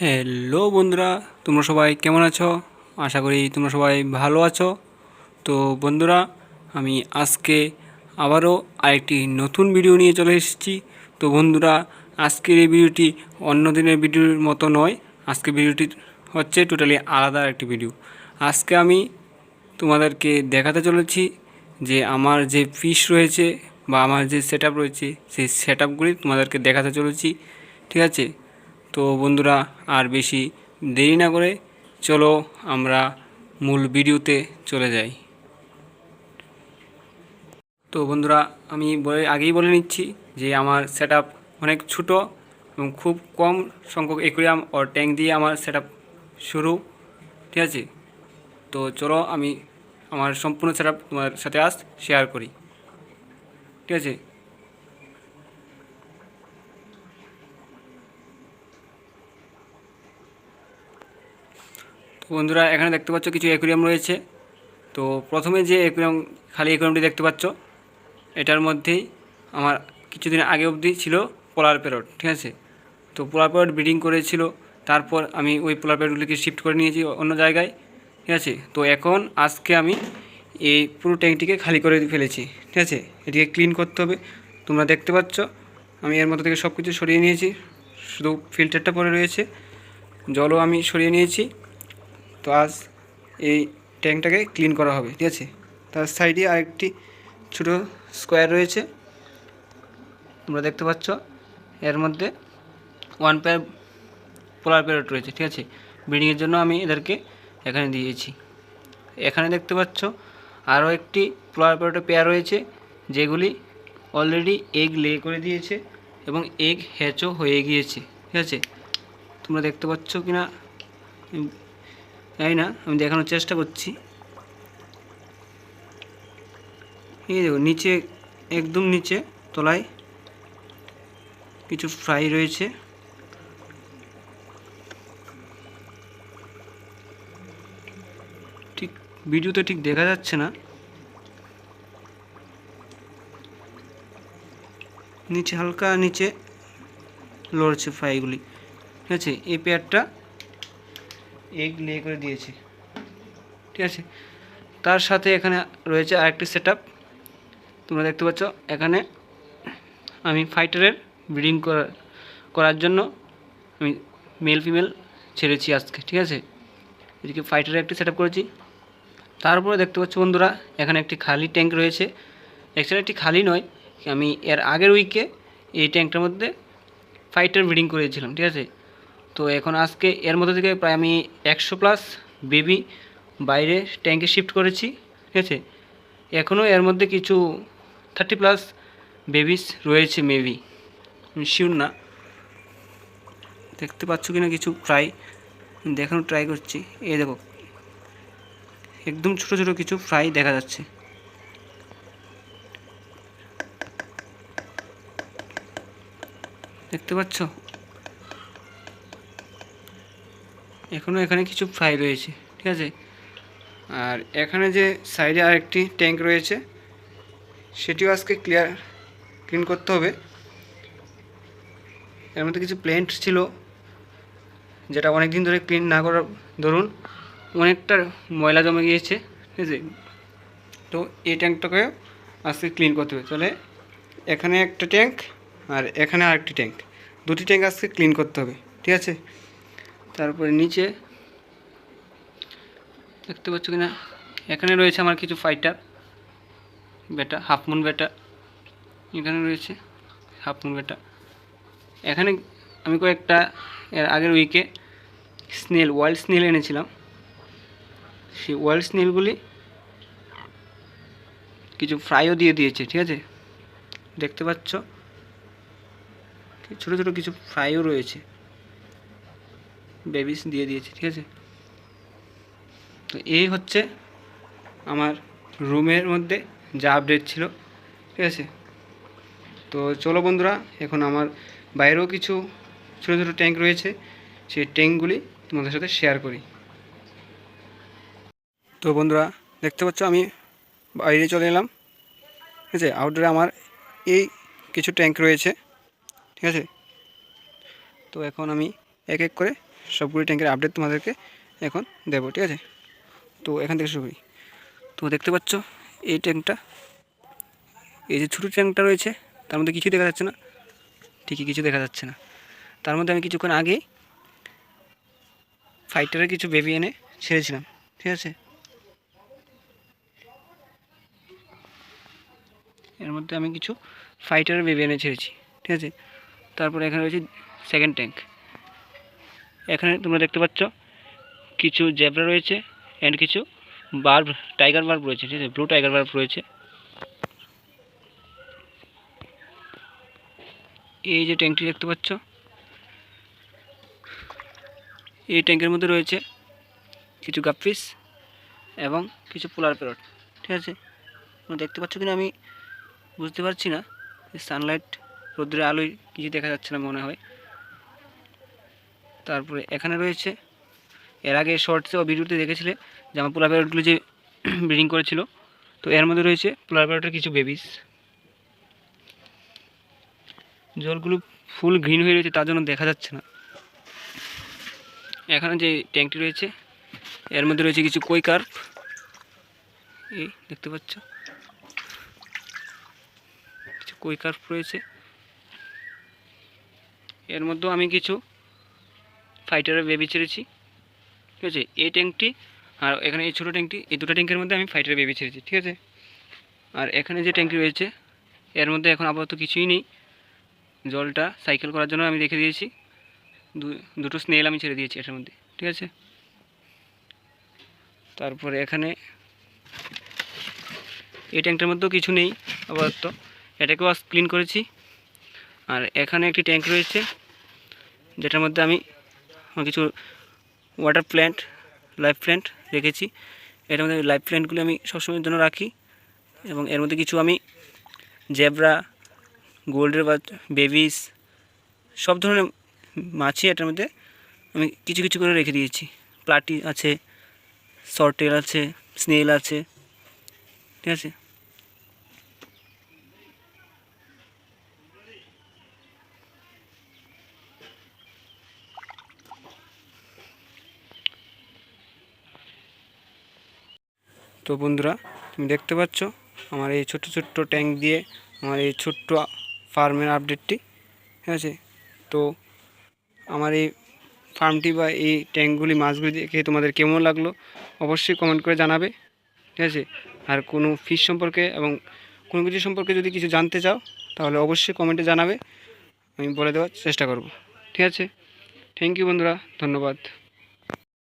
Hello বন্ধুরা। তোমরা সবাই কেমন আছো? আশা করি তোমরা সবাই ভালো আছো। তো, বন্ধুরা, আমি আজকে আবারও আরেকটি নতুন ভিডিও নিয়ে চলে এসেছি। তো, বন্ধুরা, আজকের এই ভিডিওটি অন্য দিনের ভিডিওর মতো নয়। আজকে ভিডিওটি হচ্ছে টোটালি আলাদা একটি ভিডিও আজকে আমি তোমাদেরকে দেখাতে চলেছি যে আমার যে পিস রয়েছে বা আমার যে সেট রয়েছে, সেই সেট তোমাদেরকে দেখাতে চলেছি। ঠিক আছে? তো বন্ধুরা, আর বেশি দেরি না করে চলো আমরা মূল ভিডিওতে চলে যাই। তো বন্ধুরা, আমি বলে আগেই বলে নিচ্ছি যে আমার সেট অনেক ছোটো এবং খুব কম সংখ্যক একুরিয়াম ও ট্যাঙ্ক দিয়ে আমার সেট শুরু, ঠিক আছে? তো চলো আমি আমার সম্পূর্ণ সেট তোমার সাথে আস শেয়ার করি, ঠিক আছে? বন্ধুরা, এখানে দেখতে পাচ্ছ কিছু অ্যাকুরিয়াম রয়েছে। তো প্রথমে যে অ্যাকুরিয়াম খালি অ্যাকুরিয়ামটি দেখতে পাচ্ছ, এটার মধ্যেই আমার কিছুদিন আগে অবধি ছিল পোলার প্যারট ঠিক আছে? তো পোলার প্যারট ব্রিডিং করেছিল, তারপর আমি ওই পোলার প্যারটগুলিকে শিফট করে নিয়েছি অন্য জায়গায়, ঠিক আছে? তো এখন আজকে আমি এই পুরো ট্যাঙ্কটিকে খালি করে ফেলেছি, ঠিক আছে? এটিকে ক্লিন করতে হবে। তোমরা দেখতে পাচ্ছ, আমি এর মধ্যে থেকে সব কিছু সরিয়ে নিয়েছি, শুধু ফিল্টারটা পরে রয়েছে। জলও আমি সরিয়ে নিয়েছি। তো আজ এই ট্যাঙ্কটাকে ক্লিন করা হবে, ঠিক আছে? তার সাইডে আরেকটি ছোটো স্কোয়ার রয়েছে। তোমরা দেখতে পাচ্ছ, এর মধ্যে ওয়ান পেয়ার পোলার প্যারট রয়েছে, ঠিক আছে? ব্রিডিংয়ের জন্য আমি এদেরকে এখানে দিয়েছি। এখানে দেখতে পাচ্ছ, আরও একটি পোলার প্যারটের পেয়ার রয়েছে, যেগুলি অলরেডি এগ লে করে দিয়েছে এবং এগ হ্যাচও হয়ে গিয়েছে, ঠিক আছে? তোমরা দেখতে পাচ্ছ কি জানি না? আমি দেখানোর চেষ্টা করছি। এই দেখো, নিচে, একদম নিচে তলায় কিছু ফ্রাই রয়েছে। ঠিক, ভিডিওতে ঠিক দেখা যাচ্ছে না। নিচে হালকা নিচে লড়ছে ফ্রাইগুলি। ঠিক আছে, এই পেয়ারটা এগ লে করে দিয়েছে। ঠিক আছে? তার সাথে এখানে রয়েছে আরেকটি সেট তোমরা দেখতে পাচ্ছ, এখানে আমি ফাইটারের ব্রিডিং করার করার জন্য আমি মেল ফিমেল ছেড়েছি আজকে, ঠিক আছে? এদিকে ফাইটারের একটি সেট করেছি। তারপরে দেখতে পাচ্ছ বন্ধুরা, এখানে একটি খালি ট্যাঙ্ক রয়েছে। অ্যাকচুয়ালি একটি খালি নয়, আমি এর আগের উইকে এই ট্যাঙ্কটার মধ্যে ফাইটার ব্রিডিং করেছিলাম, ঠিক আছে? তো এখন আজকে এর মধ্যে থেকে প্রায় আমি একশো প্লাস বেবি বাইরে ট্যাঙ্কে শিফট করেছি, ঠিক আছে? এখনও এর মধ্যে কিছু থার্টি প্লাস বেবিস রয়েছে মেবি শিওর না। দেখতে পাচ্ছ কি না কিছু ফ্রাই দেখানো ট্রাই করছি। এই দেখো, একদম ছোট ছোট কিছু ফ্রাই দেখা যাচ্ছে। দেখতে পাচ্ছ? এখনও এখানে কিছু ফ্রাই রয়েছে, ঠিক আছে? আর এখানে যে সাইডে আরেকটি ট্যাঙ্ক রয়েছে, সেটিও আজকে ক্লিয়ার ক্লিন করতে হবে। এর মধ্যে কিছু প্লেন্ট ছিল, যেটা অনেক দিন ধরে ক্লিন না করার, ধরুন অনেকটা ময়লা জমে গিয়েছে, ঠিক আছে? তো এই ট্যাঙ্কটাকে আজকে ক্লিন করতে হবে। তাহলে এখানে একটা ট্যাঙ্ক আর এখানে আরেকটি ট্যাঙ্ক দুটি ট্যাঙ্ক আজকে ক্লিন করতে হবে, ঠিক আছে? তারপরে নিচে। দেখতে পাচ্ছ কিনা? এখানে রয়েছে আমার কিছু ফাইটার বেটা হাফ মুন বেটা এখানে রয়েছে হাফ মুন বেটা এখানে আমি কয়েকটা এর আগের উইকে স্নেল ওয়াইল্ড স্নেল এনেছিলাম। সেই ওয়াইল্ড স্নেলগুলি কিছু ফ্রাইও দিয়ে দিয়েছে, ঠিক আছে? দেখতে পাচ্ছ? ছোটো ছোটো কিছু ফ্রাইও রয়েছে। বেবিস দিয়ে দিয়েছে, ঠিক আছে? তো এই হচ্ছে আমার রুমের মধ্যে যা আপডেট ছিল, ঠিক আছে? তো চলো বন্ধুরা, এখন আমার বাইরেও কিছু ছোটো ছোটো ট্যাঙ্ক রয়েছে, সেই ট্যাঙ্কগুলি তোমাদের সাথে শেয়ার করি। তো বন্ধুরা, দেখতে পাচ্ছ আমি বাইরে চলে এলাম, ঠিক আছে? আউটডোরে আমার এই কিছু ট্যাঙ্ক রয়েছে, ঠিক আছে? তো এখন আমি এক এক করে সবগুলি ট্যাঙ্কের আপডেট তোমাদেরকে এখন দেবো, ঠিক আছে? তো এখান থেকে শুরু করি। তো দেখতে পাচ্ছ, এই ট্যাঙ্কটা, এই যে ছোটো ট্যাঙ্কটা রয়েছে, তার মধ্যে কিছু দেখা যাচ্ছে না। ঠিকই কিছু দেখা যাচ্ছে না। তার মধ্যে আমি কিছুক্ষণ আগে ফাইটারের কিছু বেবি এনে ছেড়েছিলাম, ঠিক আছে? এর মধ্যে আমি কিছু ফাইটারের বেবি এনে ছেড়েছি, ঠিক আছে? তারপরে এখানে রয়েছে সেকেন্ড ট্যাঙ্ক এখানে তোমরা দেখতে পাচ্ছ কিছু জেব্রা রয়েছে অ্যান্ড কিছু বার্ব টাইগার বার্ব রয়েছে, ঠিক আছে? ব্লু টাইগার বার্ব রয়েছে। এই যে ট্যাঙ্কটি দেখতে পাচ্ছ, এই ট্যাঙ্কের মধ্যে রয়েছে কিছু গাপ্পিস এবং কিছু পোলার প্যারট ঠিক আছে? তোমরা দেখতে পাচ্ছ কিনা আমি বুঝতে পারছি না। সানলাইট রোদ্রের আলোয় কিছু দেখা যাচ্ছে না মনে হয়। তারপরে এখানে রয়েছে। এর আগে শর্টসে ও ভিডিওতে দেখেছিলে যে আমার পোলার প্যারটগুলো যে ব্রিডিং করেছিল। তো এর মধ্যে রয়েছে পোলার প্যারটের কিছু বেবিস জলগুলো ফুল গ্রিন হয়ে রয়েছে, তার জন্য দেখা যাচ্ছে না। এখানে যে ট্যাঙ্কটি রয়েছে, এর মধ্যে রয়েছে কিছু কই কার্প এই দেখতে পাচ্ছ? কিছু কই কার্প রয়েছে। এর মধ্যেও আমি কিছু ফাইটারের বেবি ছেড়েছি। ঠিক আছে? এই ট্যাঙ্কটি আর এখানে এই ছোটো ট্যাঙ্কটি, এই দুটো ট্যাঙ্কের মধ্যে আমি ফাইটারের বেবি ছেড়েছি, ঠিক আছে? আর এখানে যে ট্যাঙ্কটি রয়েছে, এর মধ্যে এখন আপাতত কিছুই নেই। জলটা সাইকেল করার জন্য আমি রেখে দিয়েছি। দুটো স্নেল আমি ছেড়ে দিয়েছি এটার মধ্যে, ঠিক আছে? তারপরে এখানে এই ট্যাঙ্কটার মধ্যেও কিছু নেই আপাতত। এটাকেও ক্লিন করেছি। আর এখানে একটি ট্যাঙ্ক রয়েছে, যেটার মধ্যে আমি কিছু ওয়াটার প্ল্যান্ট লাইফ প্ল্যান্ট রেখেছি। এটার মধ্যে লাইফ প্ল্যান্টগুলি আমি সবসময়ের জন্য রাখি এবং এর মধ্যে কিছু আমি জেব্রা গোল্ডের বা বেবিস সব ধরনের মাছই এটার মধ্যে আমি কিছু কিছু করে রেখে দিয়েছি। প্লাটি আছে শর্টেল আছে স্নেল আছে, ঠিক আছে? তো বন্ধুরা, তুমি দেখতে পাচ্ছ আমার এই ছোট্ট ছোট্ট ট্যাঙ্ক দিয়ে আমার এই ছোট্ট ফার্মের আপডেটটি, ঠিক আছে? তো আমার এই ফার্মটি বা এই ট্যাঙ্কগুলি মাছগুলি দেখে তোমাদের কেমন লাগল অবশ্যই কমেন্ট করে জানাবে, ঠিক আছে? আর কোনো ফিস সম্পর্কে এবং কোনো কিছু সম্পর্কে যদি কিছু জানতে চাও, তাহলে অবশ্যই কমেন্টে জানাবে, আমি বলে দেওয়ার চেষ্টা করব, ঠিক আছে? থ্যাংক ইউ বন্ধুরা, ধন্যবাদ।